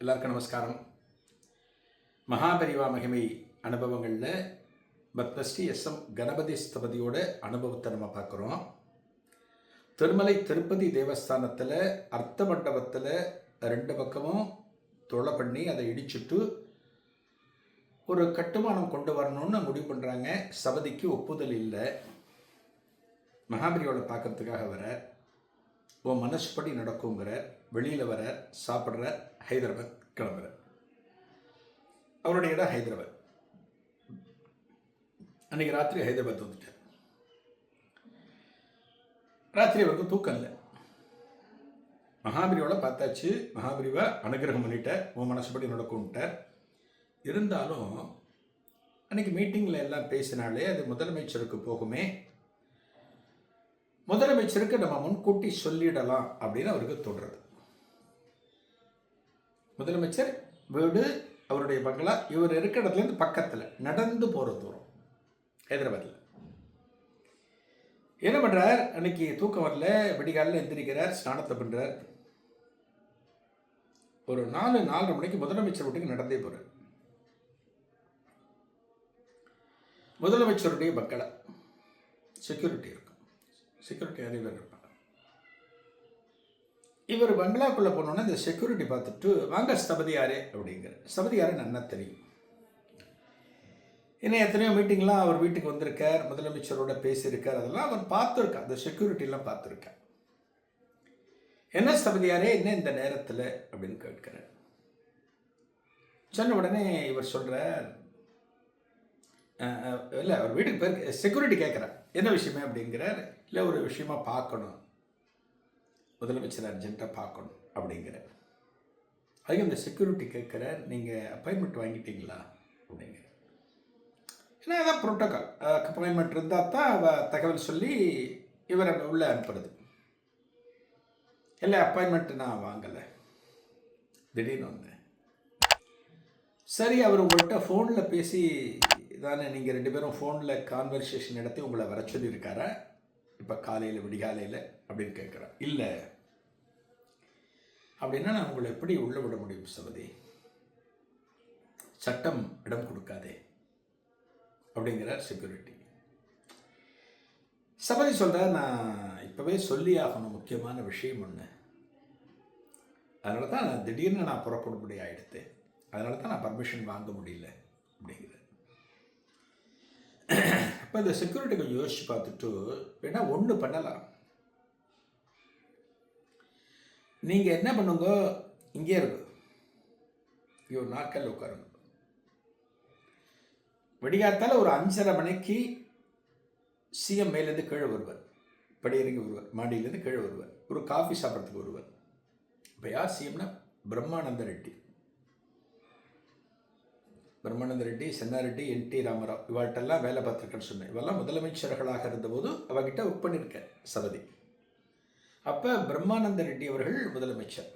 எல்லாருக்கும் நமஸ்காரம். மகாபரிவா மகிமை அனுபவங்களில் பத்மஸ்ரீ எஸ் எம் கணபதி ஸ்தபதியோட அனுபவத்தை நம்ம பார்க்குறோம். திருமலை திருப்பதி தேவஸ்தானத்தில் அர்த்த மண்டபத்தில் ரெண்டு பக்கமும் தொலை பண்ணி அதை இடிச்சுட்டு ஒரு கட்டுமானம் கொண்டு வரணும்னு முடிவு பண்ணுறாங்க சபதிக்கு ஒப்புதல் இல்லை. மகாபலியோட பார்க்கறதுக்காக வர உன் மனசுப்படி நடக்குங்கிற வெளியில் வர சாப்பிட்ற ஹைதராபாத் கிளம்புற அவருடைய இடம் ஹைதராபாத். அன்னைக்கு ராத்திரி ஹைதராபாத் வந்துட்டார் ராத்திரி அவருக்கு தூக்கம் இல்லை. மகாபலியோட பார்த்தாச்சு. மகாபிரிவை அனுகிரகம் பண்ணிட்டேன் உன் மனசுபடி நடக்கும்ட்டார் இருந்தாலும் அன்னைக்கு மீட்டிங்கில் எல்லாம் பேசினாலே அது முதலமைச்சருக்கு போகுமே. முதலமைச்சருக்கு நம்ம முன்கூட்டி சொல்லிடலாம் அப்படின்னு அவருக்கு தோன்றது. முதலமைச்சர் வீடு அவருடைய பங்களா இவர் இருக்கிற இடத்துலேருந்து பக்கத்தில் நடந்து போகிற தூரம் ஹைதராபாத்தில் என்ன பண்ணுறார் அன்னைக்கு தூக்கம் வரல விடிகாலில் எந்திரிக்கிறார் ஸ்நானத்தை பண்ணுறார் ஒரு நாலு நாலரை மணிக்கு முதலமைச்சர் வீட்டுக்கு நடந்தே போகிறார் முதலமைச்சருடைய பங்களா. செக்யூரிட்டி இருக்கும். செக்யூரிட்டி அதிபர் இருப்பாங்க இவர் பங்களாக்குள்ளே போனோன்னே இந்த செக்யூரிட்டி பார்த்துட்டு வாங்க ஸ்தபதியாரே அப்படிங்கிற ஸ்தபதியாரே என்ன தெரியும். இன்னும் எத்தனையோ மீட்டிங்லாம் அவர் வீட்டுக்கு வந்திருக்கார் முதலமைச்சரோட பேசியிருக்கார் அதெல்லாம் அவர் பார்த்துருக்கார். அந்த செக்யூரிட்டிலாம் பார்த்துருக்கார். என்ன ஸ்தபதியாரே என்ன இந்த நேரத்தில்? அப்படின்னு கேட்கிறார். சொன்ன உடனே இவர் சொல்கிறார் இல்லை அவர் வீட்டுக்கு பேர் செக்யூரிட்டி கேட்குறார். என்ன விஷயமே? அப்படிங்கிறார். இல்லை ஒரு விஷயமா பார்க்கணும். முதலமைச்சர் அர்ஜென்ட்டாக பார்க்கணும் அப்படிங்கிறார் அதுக்கு அந்த செக்யூரிட்டி கேட்குறார் நீங்கள் அப்பாயின்மெண்ட் வாங்கிட்டீங்களா அப்படிங்கிற. ஏன்னா அதான் ப்ரோட்டோக்கால் அப்பாயின்மெண்ட் இருந்தால் தான் அவள் தகவல் சொல்லி இவரை உள்ளே அனுப்புறது. இல்லை அப்பாயின்மெண்ட் நான் வாங்கலை. திடீர்னு வந்தேன் சரி அவர் உங்கள்கிட்ட ஃபோனில் பேசி தானே நீங்கள் ரெண்டு பேரும் ஃபோனில் கான்வர்சேஷன் நடத்தி உங்களை வர சொல்லியிருக்காரா? இப்போ காலையில் விடிகாலையில் அப்படின்னு கேட்குறான் இல்லை. அப்படின்னா நான் உங்களை எப்படி உள்ள விட முடியும் சபதி சட்டம் இடம் கொடுக்காதே அப்படிங்கிறார் செக்யூரிட்டி சபதி சொல்கிறார் நான் இப்போவே சொல்லி ஆகணும். முக்கியமான விஷயம் ஒன்று அதனால தான் நான் திடீர்னு நான் புறப்படும்படி ஆகிடுத்தேன் அதனால தான் நான் பர்மிஷன் வாங்க முடியல அப்படிங்கிறார். இப்போ இந்த செக்யூரிட்டி கொஞ்சம் யோசிச்சு பார்த்துட்டு வேணா ஒன்று பண்ணலாம். நீங்கள் என்ன பண்ணுங்க? இங்கே இருக்கு ஐயோ நாட்கள் உட்காருங்க. விடிகாத்தால ஒரு அஞ்சரை மணிக்கு சிஎம் மேலேருந்து கீழே வருவார். படி இறங்கி வருவார். மாடியிலேருந்து கீழே வருவார். ஒரு காஃபி சாப்பிட்றதுக்கு வருவார். இப்போ யார் சிஎம்னா பிரம்மானந்த ரெட்டி. பிரம்மானந்த ரெட்டி சென்னாரெட்டி என். டி. ராமராவ் இவாட்டெல்லாம் வேலை பார்த்துருக்கேன்னு சொன்னேன். இவெல்லாம் முதலமைச்சர்களாக இருந்தபோது அவகிட்ட ஒர்க் பண்ணியிருக்கேன் சபதி. அப்போ பிரம்மானந்த ரெட்டி அவர்கள் முதலமைச்சர்.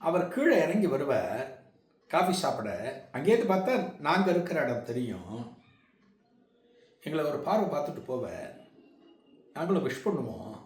அவர் கீழே இறங்கி வருவார் காஃபி சாப்பிட. அங்கேயிருந்து பார்த்தா நாங்கள் இருக்கிற இடம் தெரியும். எங்களை ஒரு பார்வை பார்த்துட்டு போவேன் நாங்களும் விஷ் பண்ணுவோம்.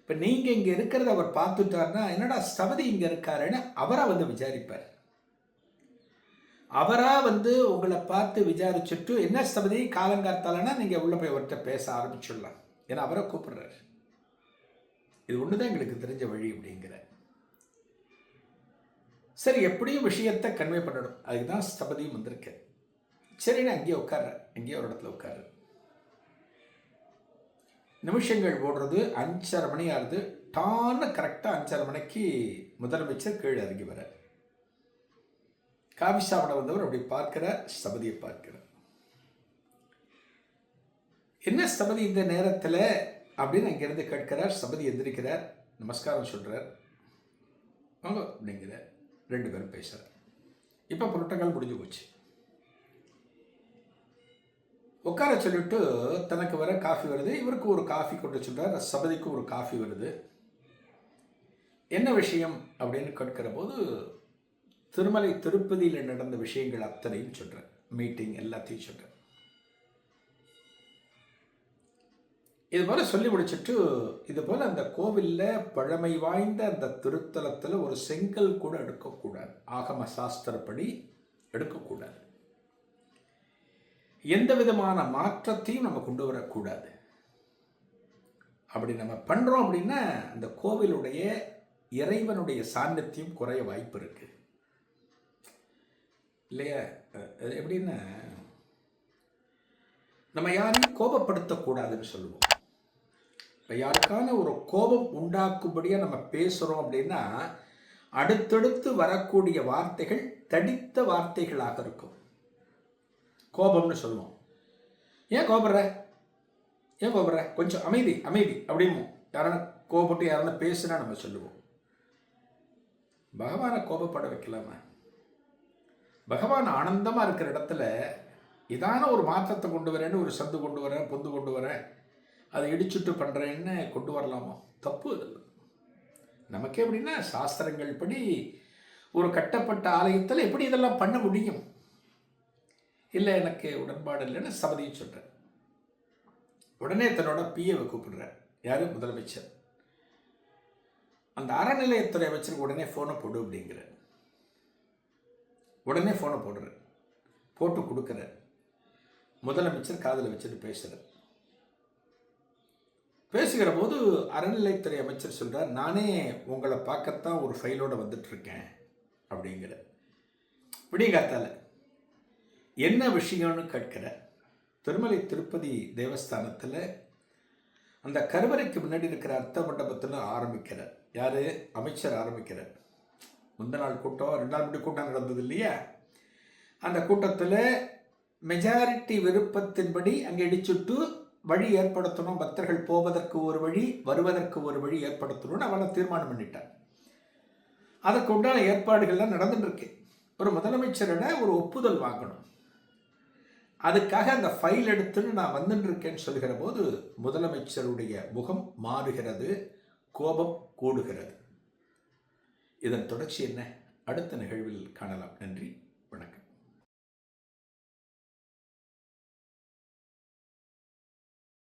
இப்போ நீங்கள் இங்கே இருக்கிறத அவர் பார்த்துட்டாருன்னா என்னடா சபதி இங்கே இருக்காருன்னு அவராக வந்து விசாரிப்பார். அவராக வந்து உங்களை பார்த்து விசாரிச்சுட்டு என்ன சபதி காலங்காத்தாலனா நீங்கள் உள்ளே போய் அவர்கிட்ட பேச ஆரம்பிச்சிடலாம்? ஏன்னா அவரை கூப்பிடுறாரு. இது ஒன்று தான் எங்களுக்கு தெரிஞ்ச வழி அப்படிங்கிற. சரி எப்படியும் விஷயத்தை கன்வே பண்ணணும். அதுக்கு தான் ஸ்தபதியும் வந்திருக்கேன் சரின்னு அங்கேயே உட்கார்றேன். அங்கேயே ஒரு இடத்துல உட்கார்றேன். நிமிஷங்கள் ஓடுறது அஞ்சரை மணி ஆகுது. டான்னு கரெக்டாக அஞ்சரை மணிக்கு முதலமைச்சர் கீழே இறங்கி வர்றார். காபி சாப்பிட வந்தவர் அப்படி பார்க்கிறார் ஸ்தபதியை பார்க்கிறார் என்ன ஸ்தபதி இந்த நேரத்தில் அப்படின்னு அங்கிருந்து கேட்கிறார் ஸ்தபதி எந்திரிக்கிறார் நமஸ்காரம் சொல்கிறார் அவங்க அப்படிங்கிறார் ரெண்டு பேரும் பேசுகிறார் இப்போ புரோட்டோக்கால் முடிஞ்சு போச்சு. உட்கார சொல்லிட்டு தனக்கு வர காஃபி வருது இவருக்கு ஒரு காஃபி கொண்டு சொல்கிறார் சபதிக்கு ஒரு காஃபி வருது. என்ன விஷயம் அப்படின்னு கேட்கிற போது திருமலை திருப்பதியில் நடந்த விஷயங்கள் அத்தனையும் சொல்கிறேன் மீட்டிங் எல்லாத்தையும் சொல்கிறேன் இது போல் சொல்லி முடிச்சிட்டு இது போல் அந்த கோவிலில் பழமை வாய்ந்த அந்த திருத்தலத்தில் ஒரு செங்கல் கூட எடுக்கக்கூடாது. ஆகம சாஸ்திரப்படி எடுக்கக்கூடாது. எந்த விதமான மாற்றத்தையும் நம்ம கொண்டு வரக்கூடாது. அப்படி நம்ம பண்ணுறோம் அப்படின்னா அந்த கோவிலுடைய இறைவனுடைய சாநித்தியம் குறைய வாய்ப்பு இருக்குது இல்லையா? அது எப்படின்னா நம்ம யாரையும் கோபப்படுத்தக்கூடாதுன்னு சொல்லுவோம். இப்போ யாருக்கான ஒரு கோபம் உண்டாக்கும்படியாக நம்ம பேசுகிறோம் அப்படின்னா அடுத்தடுத்து வரக்கூடிய வார்த்தைகள் தடித்த வார்த்தைகளாக இருக்கும். கோபம்னு சொல்லுவோம். ஏன் கோபப்படுற? ஏன் கோபப்படுற? கொஞ்சம் அமைதி அமைதி அப்படின்னு யாரான கோபப்பட்டு யாரான பேசுனா நம்ம சொல்லுவோம். பகவானை கோபப்பட வைக்கலாமா? பகவான் ஆனந்தமாக இருக்கிற இடத்துல இதான ஒரு மாற்றத்தை கொண்டு வரேன்னு ஒரு சந்து கொண்டு வரேன் பொந்து கொண்டு வரேன் அதை இடிச்சுட்டு பண்ணுறேன்னு கொண்டு வரலாமா? தப்பு. நமக்கே எப்படின்னா சாஸ்திரங்கள் படி ஒரு கட்டப்பட்ட ஆலயத்தில் எப்படி இதெல்லாம் பண்ண முடியும்? இல்லை எனக்கு உடன்பாடு இல்லைன்னு சபதியும் சொல்கிறேன் உடனே தன்னோட பிஏவை கூப்பிடுறேன். யார்? முதலமைச்சர். அந்த அறநிலையத்துறை அமைச்சருக்கு உடனே ஃபோனை போடு அப்படிங்கிற உடனே ஃபோனை போடுறார் போட்டு கொடுக்குறார் முதலமைச்சர் காதில் வச்சுட்டு பேசுகிறார் பேசுகிற போது அறநிலைத்துறை அமைச்சர் சொல்கிறார் நானே உங்களை பார்க்கத்தான் ஒரு ஃபைலோடு வந்துட்டுருக்கேன். அப்படிங்கிற விடியகாத்தால என்ன விஷயம்னு கேட்கிற? திருமலை திருப்பதி தேவஸ்தானத்தில் அந்த கருவறைக்கு முன்னாடி இருக்கிற அர்த்த மண்டபத்தில் ஆரம்பிக்கிறார் யார்? அமைச்சர் ஆரம்பிக்கிறார். முந்த நாள் கூட்டம் ரெண்டு நாள் முன்னாடி கூட்டம் நடந்தது இல்லையா? அந்த கூட்டத்தில் மெஜாரிட்டி விருப்பத்தின்படி அங்கே இடிச்சுட்டு வழி ஏற்படுத்தணும் பக்தர்கள் போவதற்கு ஒரு வழி வருவதற்கு ஒரு வழி ஏற்படுத்தணும்னு அவனை தீர்மானம் பண்ணிட்டான். அதற்கு உண்டான ஏற்பாடுகள்லாம் நடந்துட்டுருக்கு. ஒரு முதலமைச்சரிட ஒரு ஒப்புதல் வாங்கணும். அதுக்காக அந்த ஃபைல் எடுத்துன்னு நான் வந்துட்டுருக்கேன்னு சொல்கிற போது முதலமைச்சருடைய முகம் மாறுகிறது கோபம் கூடுகிறது. இதன் தொடர்ச்சி என்ன? அடுத்த நிகழ்வில் காணலாம். நன்றி.